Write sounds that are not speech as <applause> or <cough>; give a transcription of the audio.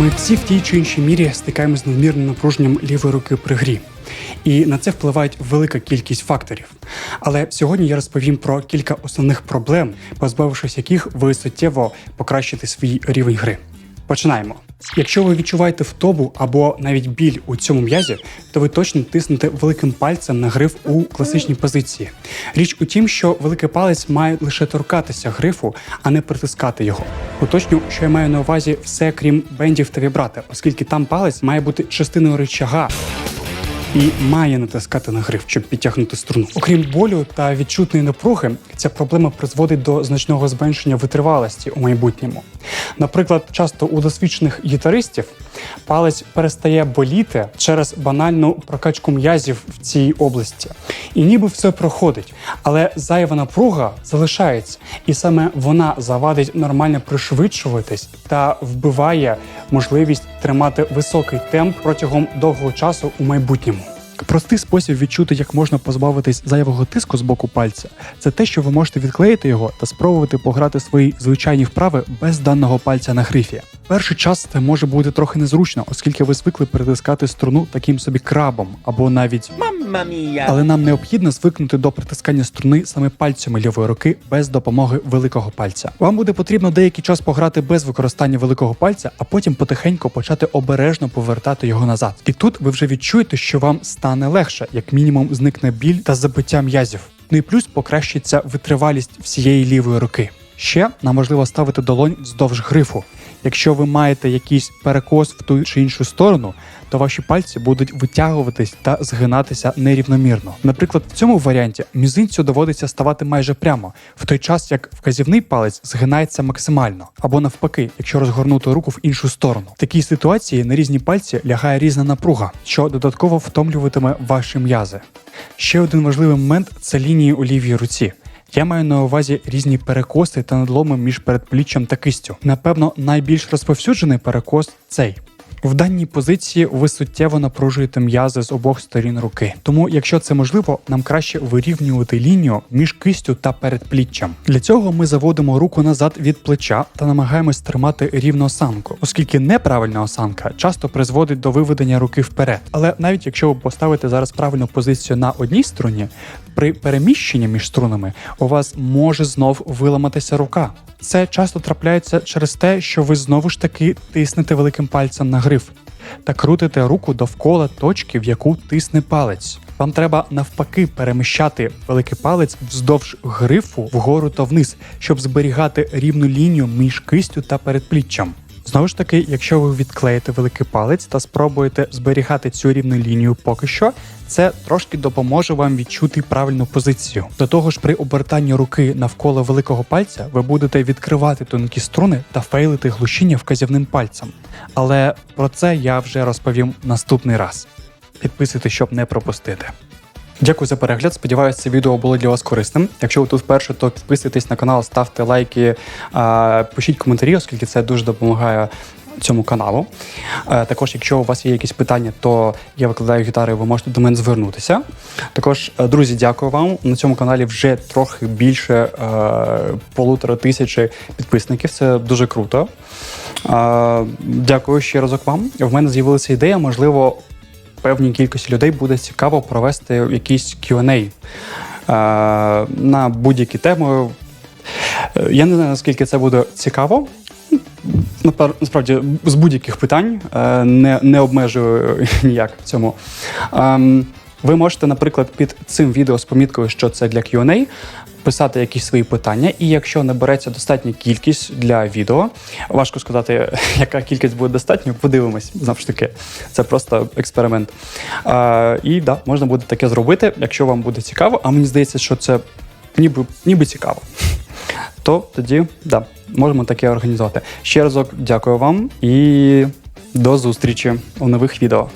Ми всі в тій чи іншій мірі стикаємося з надмірним напруженням лівої руки при грі. І на це впливають велика кількість факторів. Але сьогодні я розповім про кілька основних проблем, позбавившись яких ви суттєво покращите свій рівень гри. Починаємо. Якщо ви відчуваєте втобу або навіть біль у цьому м'язі, то ви точно тиснете великим пальцем на гриф у класичній позиції. Річ у тім, що великий палець має лише торкатися грифу, а не притискати його. Уточню, що я маю на увазі все крім бендів та вібрати, оскільки там палець має бути частиною рычага, і має натискати на гриф, щоб підтягнути струну. Окрім болю та відчутної напруги, ця проблема призводить до значного зменшення витривалості у майбутньому. Наприклад, часто у досвідчених гітаристів палець перестає боліти через банальну прокачку м'язів в цій області. І ніби все проходить, але зайва напруга залишається, і саме вона завадить нормально пришвидшуватись та вбиває можливість тримати високий темп протягом довгого часу у майбутньому. Простий спосіб відчути, як можна позбавитись зайвого тиску з боку пальця, це те, що ви можете відклеїти його та спробувати пограти свої звичайні вправи без даного пальця на грифі. Перший час це може бути трохи незручно, оскільки ви звикли притискати струну таким собі крабом або навіть mia! але нам необхідно звикнути до притискання струни саме пальцями лівої руки без допомоги великого пальця. Вам буде потрібно деякий час пограти без використання великого пальця, а потім потихеньку почати обережно повертати його назад. І тут ви вже відчуєте, що вам стане легше, як мінімум зникне біль та забиття м'язів. Ну і плюс покращиться витривалість всієї лівої руки. Ще нам важливо ставити долонь вздовж грифу. Якщо ви маєте якийсь перекос в ту чи іншу сторону, то ваші пальці будуть витягуватись та згинатися нерівномірно. Наприклад, в цьому варіанті мізинцю доводиться ставати майже прямо, в той час як вказівний палець згинається максимально, або навпаки, якщо розгорнути руку в іншу сторону. В такій ситуації на різні пальці лягає різна напруга, що додатково втомлюватиме ваші м'язи. Ще один важливий момент це лінії у лівій руці. Я маю на увазі різні перекоси та надломи між передпліччям та кистю. Напевно, найбільш розповсюджений перекос цей. В даній позиції ви суттєво напружуєте м'язи з обох сторін руки. Тому, якщо це можливо, нам краще вирівнювати лінію між кистю та передпліччям. Для цього ми заводимо руку назад від плеча та намагаємось тримати рівну осанку, оскільки неправильна осанка часто призводить до виведення руки вперед. Але навіть якщо ви поставите зараз правильну позицію на одній струні, при переміщенні між струнами у вас може знов виламатися рука. Це часто трапляється через те, що ви знову ж таки тиснете великим пальцем на гриф та крутите руку довкола точки, в яку тисне палець. Вам треба навпаки переміщати великий палець вздовж грифу вгору та вниз, щоб зберігати рівну лінію між кистю та передпліччям. Знову ж таки, якщо ви відклеїте великий палець та спробуєте зберігати цю рівну лінію поки що, це трошки допоможе вам відчути правильну позицію. До того ж, при обертанні руки навколо великого пальця ви будете відкривати тонкі струни та фейлити глушіння вказівним пальцем. Але про це я вже розповім наступний раз. Підписуйтесь, щоб не пропустити. Дякую за перегляд. Сподіваюся, це відео було для вас корисним. Якщо ви тут вперше, то підписуйтесь на канал, ставте лайки, пишіть коментарі, оскільки це дуже допомагає цьому каналу. Також, якщо у вас є якісь питання, то я викладаю гітари, ви можете до мене звернутися. Також, е, друзі, дякую вам. На цьому каналі вже трохи більше е, полутора тисячі підписників. Це дуже круто. Е, Дякую ще разок вам. В мене з'явилася ідея, можливо, певній кількості людей буде цікаво провести якийсь Q&A е, на будь-які теми. Е, Я не знаю, наскільки це буде цікаво. Насправді, з будь-яких питань е, не, не обмежую <laughs> ніяк в цьому. Ви можете, наприклад, під цим відео з поміткою, що це для Q&A, писати якісь свої питання, і якщо набереться достатня кількість для відео, важко сказати, <laughs> яка кількість буде достатньо, подивимось знову ж таки. Це просто експеримент. Е, і да, можна буде таке зробити, якщо вам буде цікаво, а мені здається, що це ніби, ніби цікаво. То тоді да, можемо таке організувати. Ще разок дякую вам і до зустрічі у нових відео.